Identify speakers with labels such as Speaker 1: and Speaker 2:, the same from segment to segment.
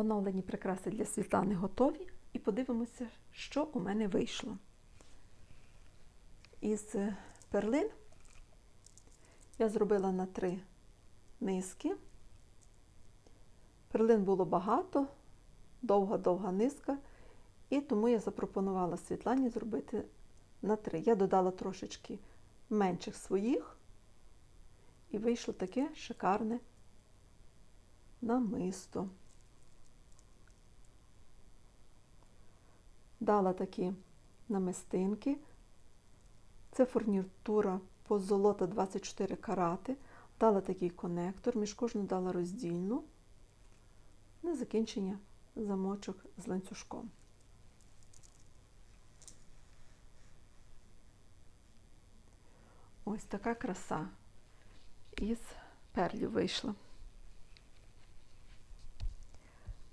Speaker 1: Оновлені прикраси для Світлани готові. І подивимося, що у мене вийшло. Із е, перлин я зробила на три низки. Перлин було багато, довга-довга низка, і тому я запропонувала Світлані зробити на три. Я додала трошечки менших своїх, і вийшло таке шикарне намисто. Дала такі намистинки. Це фурнітура позолота 24 карати. Дала такий конектор, між кожну дала роздільну. На закінчення замочок з ланцюжком. Ось така краса із перлю вийшла.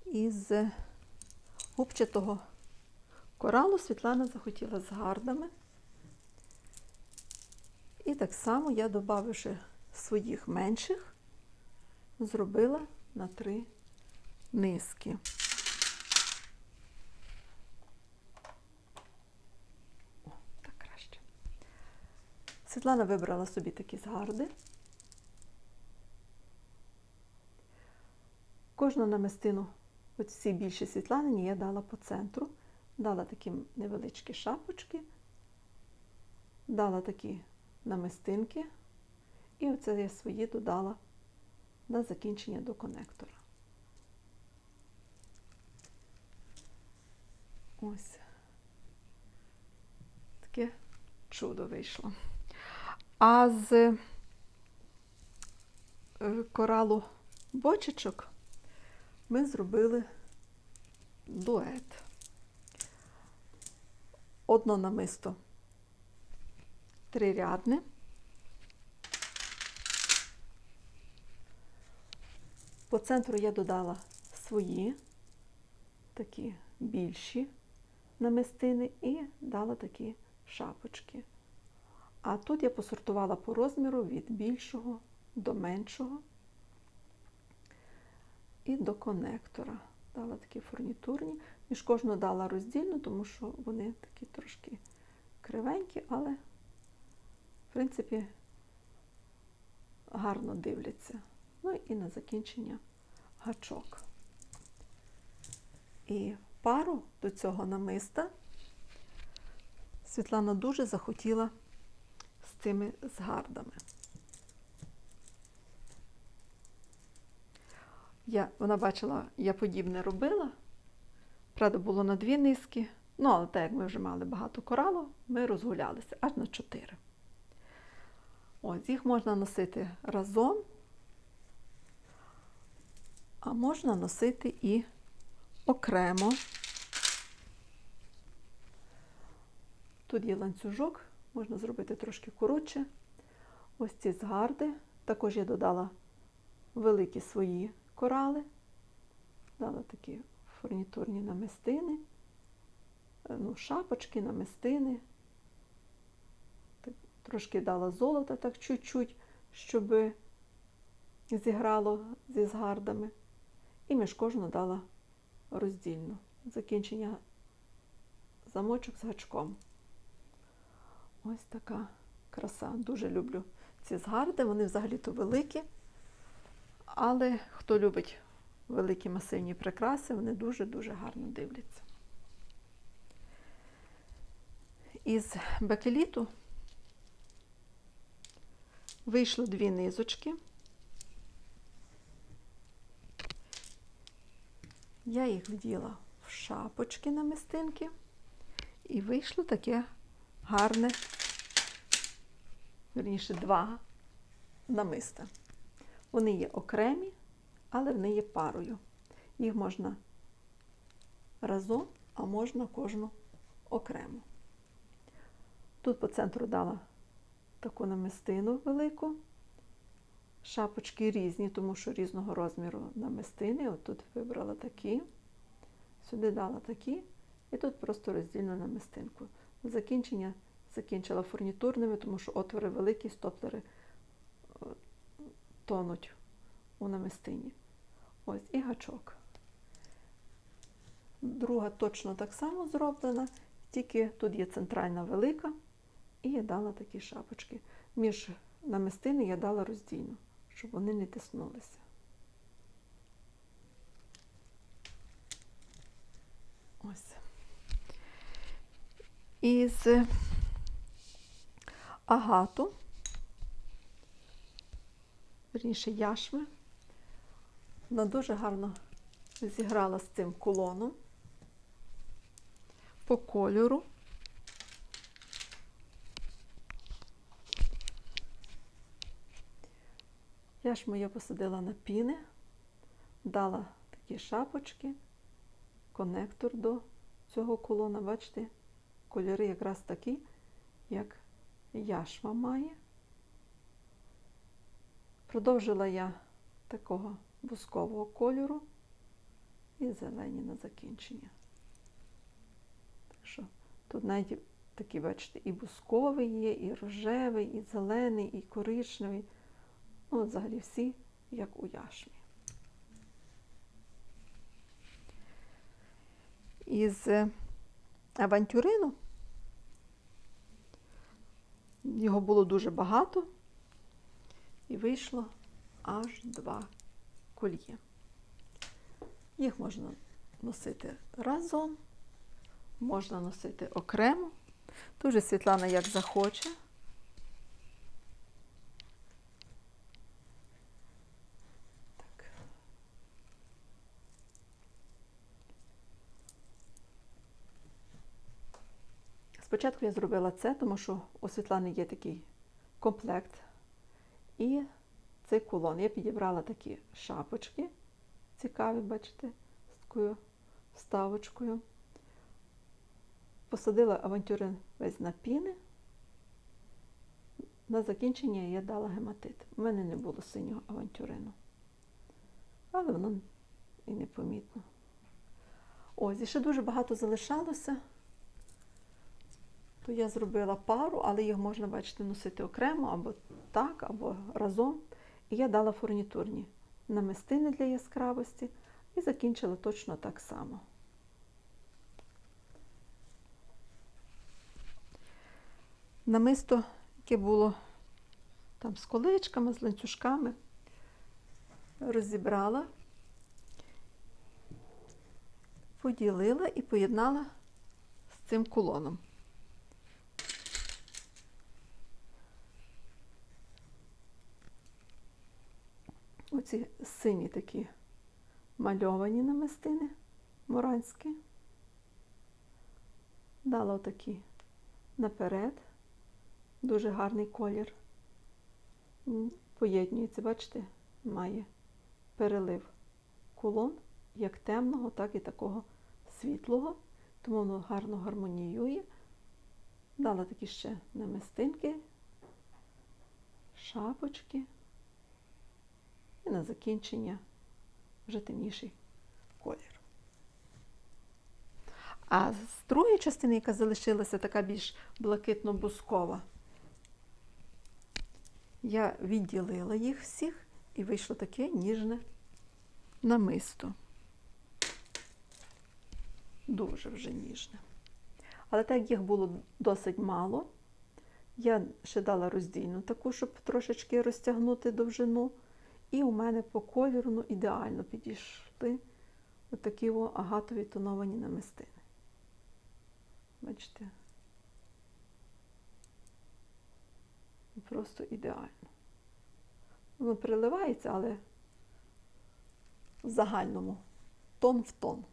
Speaker 1: Із губчатого коралу Світлана захотіла з гардами. І так само я, додавши своїх менших, зробила на три низки. О, так краще. Світлана вибрала собі такі згарди. Кожну намистину, от ці більші світланині, я дала по центру, дала такі невеличкі шапочки, дала такі намистинки, і оце я свої додала на закінчення до конектора. Ось таке чудо вийшло. А з е, коралу бочечок ми зробили дует. Одно намисто трирядне. По центру я додала свої такі більші намистини і дала такі шапочки. А тут я посортувала по розміру від більшого до меншого і до конектора. Дала такі фурнітурні. Між кожну дала роздільну, тому що вони такі трошки кривенькі, але, в принципі, гарно дивляться. Ну і на закінчення гачок. І пару до цього намиста Світлана дуже захотіла з цими згардами. Я, Вона бачила, я подібне робила. Правда, було на дві низки. Ну, але так як ми вже мали багато коралу, ми розгулялися аж на чотири. Ось, їх можна носити разом, а можна носити і окремо. Тут є ланцюжок, можна зробити трошки коротше. Ось ці згарди. Також я додала великі свої корали, дала такі фурнітурні намистини, ну, шапочки, намистини. Трошки дала золота так чуть-чуть, щоб зіграло зі згардами. І між кожну дала роздільну. Закінчення замочок з гачком. Ось така краса. Дуже люблю ці згарди, вони взагалі-то великі. Але хто любить великі масивні прикраси, вони дуже-дуже гарно дивляться. Із бакеліту вийшло дві низочки. Я їх вділа в шапочки на мистинки, і вийшло таке гарне, верніше, два намиста. Вони є окремі, але вони є парою. Їх можна разом, а можна кожну окремо. Тут по центру дала таку намистину велику. Шапочки різні, тому що різного розміру намистини. От тут вибрала такі, сюди дала такі, і тут просто роздільну намистинку. Закінчення закінчила фурнітурними, тому що отвори великі, стоплери тонуть у намистині. Ось і гачок. Друга точно так само зроблена, тільки тут є центральна велика, і я дала такі шапочки. Між намистини я дала роздільну, щоб вони не тиснулися. Ось. Із агату, верніше яшми, вона дуже гарно зіграла з цим кулоном по кольору. Яшму я посадила на піни, дала такі шапочки, конектор до цього кулона. Бачите, кольори якраз такі, як яшма має. Продовжила я такого бускового кольору і зелені на закінчення. Так що тут навіть такі, бачите, і бусковий є, і рожевий, і зелений, і коричневий. Ну, взагалі всі, як у яшмі. Із е, авантюрину його було дуже багато, і вийшло аж два кольє. Їх можна носити разом, можна носити окремо. Дуже Світлана як захоче. Так. Спочатку я зробила це, тому що у Світлани є такий комплект. І цей кулон. Я підібрала такі шапочки, цікаві, бачите, з такою вставочкою. Посадила авантюрин весь на піни. На закінчення я дала гематит. У мене не було синього авантюрину. Але воно і непомітно. Ось, і ще дуже багато залишалося. То я зробила пару, але їх можна, бачите, носити окремо, або так, або разом. І я дала фурнітурні намистини для яскравості і закінчила точно так само. Намисто, яке було там з количками, з ланцюжками, розібрала, поділила і поєднала з цим кулоном. Оці сині такі мальовані намистини муранські. Дала отакі наперед. Дуже гарний колір. Поєднюється, бачите, має перелив кулон як темного, так і такого світлого, тому воно гарно гармоніює. Дала такі ще намистинки, шапочки. І на закінчення вже темніший колір. А з другої частини, яка залишилася, така більш блакитно-бускова, я відділила їх всіх і вийшло таке ніжне намисто. Дуже вже ніжне. Але так їх було досить мало, я ще дала роздільну таку, щоб трошечки розтягнути довжину. І у мене по кольору ну, ідеально підійшли отакі о агатові тоновані намистини. Бачите? Просто ідеально. Воно переливається, але в загальному тон в тон.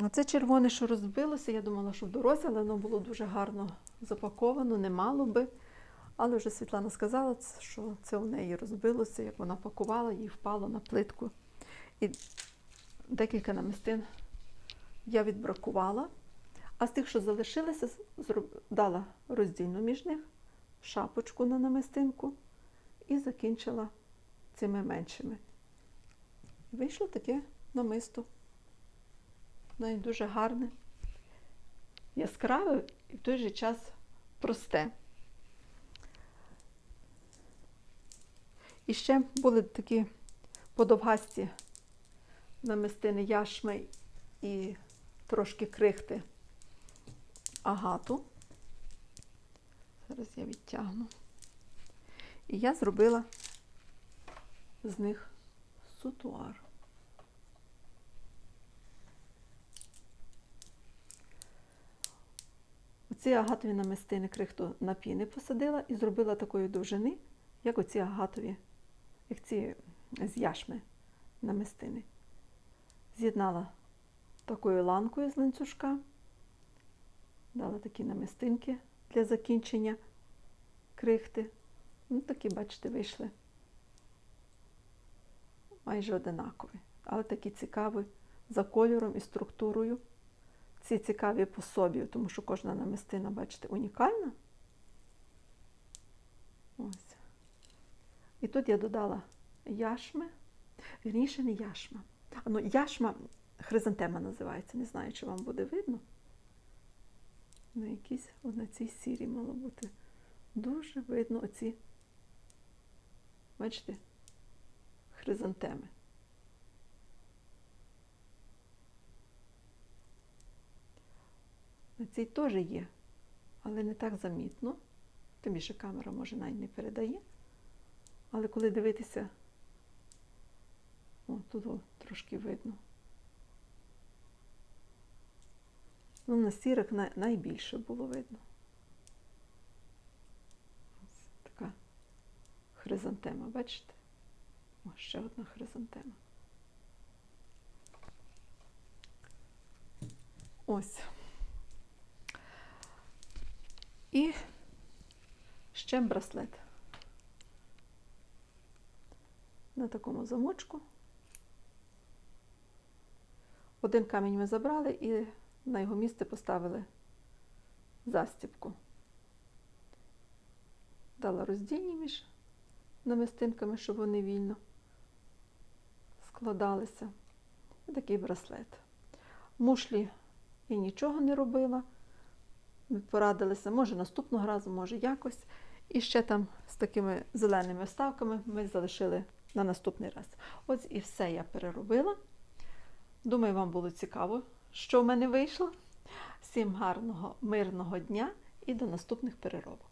Speaker 1: Оце червоне, що розбилося, я думала, що в дорозі, але воно було дуже гарно запаковано, не мало би. Але вже Світлана сказала, що це у неї розбилося, як вона пакувала, їй впало на плитку. І декілька намистин я відбракувала. А з тих, що залишилися, дала роздільну між них, шапочку на намистинку і закінчила цими меншими. Вийшло таке намисто. Навіть дуже гарне, яскраве і в той же час просте. І ще були такі подовгасті намистини яшми і трошки крихти агату. Зараз я відтягну. І я зробила з них сутуар. Оці агатові намистини крихту на піни посадила і зробила такої довжини, як оці агатові, як ці з яшми намистини. З'єднала такою ланкою з ланцюжка, дала такі намистинки для закінчення крихти. Ну, такі, бачите, вийшли майже одинакові, але такі цікаві за кольором і структурою. Ці цікаві по собі, тому що кожна намистина, бачите, унікальна. Ось. І тут я додала яшми, вірніше не яшма. Ну, яшма хризантема називається. Не знаю, чи вам буде видно. На якійсь от на цій сірі мало бути. Дуже видно оці, бачите, хризантеми. На цій теж є, але не так замітно. Тим більше камера може навіть не передає. Але коли дивитися, о, тут о, трошки видно. Ну, на сірих най- найбільше було видно. Ось така хризантема, бачите? О, ще одна хризантема. Ось. І ще браслет. На такому замочку. Один камінь ми забрали і на його місце поставили застібку. Дала роздільні між намистинками, щоб вони вільно складалися. І такий браслет. Мушлі я нічого не робила. Ми порадилися, може наступного разу, може якось. І ще там з такими зеленими вставками ми залишили на наступний раз. Ось і все я переробила. Думаю, вам було цікаво, що в мене вийшло. Всім гарного, мирного дня і до наступних переробок.